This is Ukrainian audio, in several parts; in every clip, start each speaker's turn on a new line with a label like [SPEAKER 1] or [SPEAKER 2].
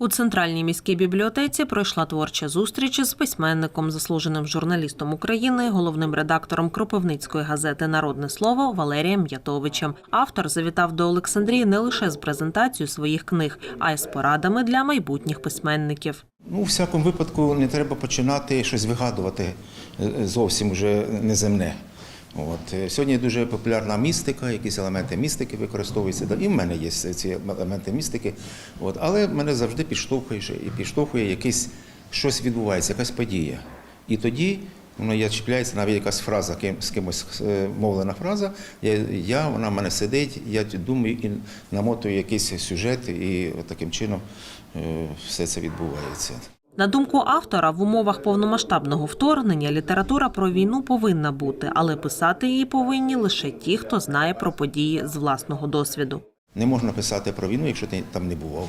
[SPEAKER 1] У центральній міській бібліотеці пройшла творча зустріч з письменником, заслуженим журналістом України, головним редактором Кропивницької газети Народне слово Валерієм М'ятовичем. Автор завітав до Олександрії не лише з презентацією своїх книг, а й з порадами для майбутніх письменників.
[SPEAKER 2] Ну, у всякому випадку не треба починати щось вигадувати е, зовсім вже неземне. От. е, Сьогодні дуже популярна містика, якісь елементи містики використовуються. І в мене є ці елементи містики. От. Але мене завжди підштовхує і підштовхує якесь щось відбувається, якась подія. І тоді воно я чіпляється навіть якась фраза, ким- з кимось е, мовлена фраза. Я, я, вона в мене сидить, я думаю і намотую якийсь сюжет, і таким чином е, все це відбувається.
[SPEAKER 1] На думку автора, в умовах повномасштабного вторгнення література про війну повинна бути, але писати її повинні лише ті, хто знає про події з власного досвіду.
[SPEAKER 2] Не можна писати про війну, якщо ти там не бував,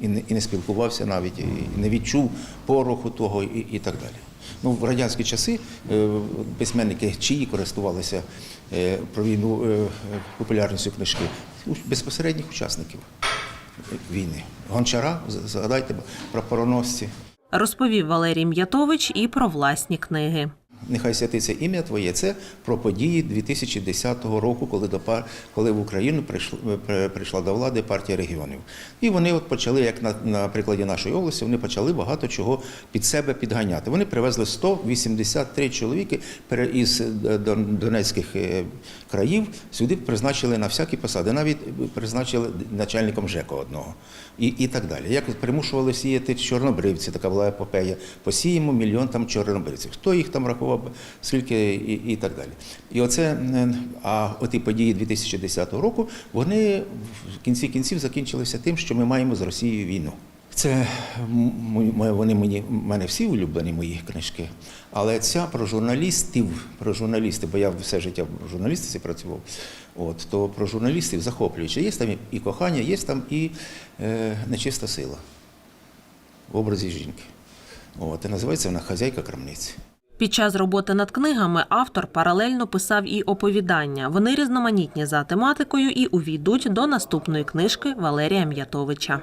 [SPEAKER 2] і не, і не спілкувався навіть, і не відчув пороху того і, і так далі. Ну, в радянські часи е, письменники чиї користувалися е, про війну е, популярністю книжки безпосередніх учасників війни. Гончара, згадайте про пороносці.
[SPEAKER 1] Розповів Валерій М'ятович і про власні книги.
[SPEAKER 2] Нехай святиться ім'я Твоє. Це про події 2010 року, коли до коли в Україну прийшла, прийшла до влади партія регіонів. І вони от почали, як на, на прикладі нашої області, вони почали багато чого під себе підганяти. Вони привезли 183 чоловіки із е, донецьких е, країв, сюди призначили на всякі посади, навіть призначили начальником ЖЕКу одного. І, і так далі. Як примушували сіяти чорнобривці, така була епопея. Посіємо мільйон там чорнобривців. Хто їх там рахував, скільки і, і так далі. І оце, а оті події 2010 року, вони в кінці кінців закінчилися тим, що ми маємо з Росією війну. Це вони мені мене всі улюблені мої книжки. Але ця про журналістів, про журналістів, бо я все життя в журналістиці працював. От то про журналістів захоплююче. Є там і кохання, є там і е, нечиста сила в образі жінки. От, і називається вона Хазяйка крамниці.
[SPEAKER 1] Під час роботи над книгами автор паралельно писав і оповідання. Вони різноманітні за тематикою і увійдуть до наступної книжки Валерія М'ятовича.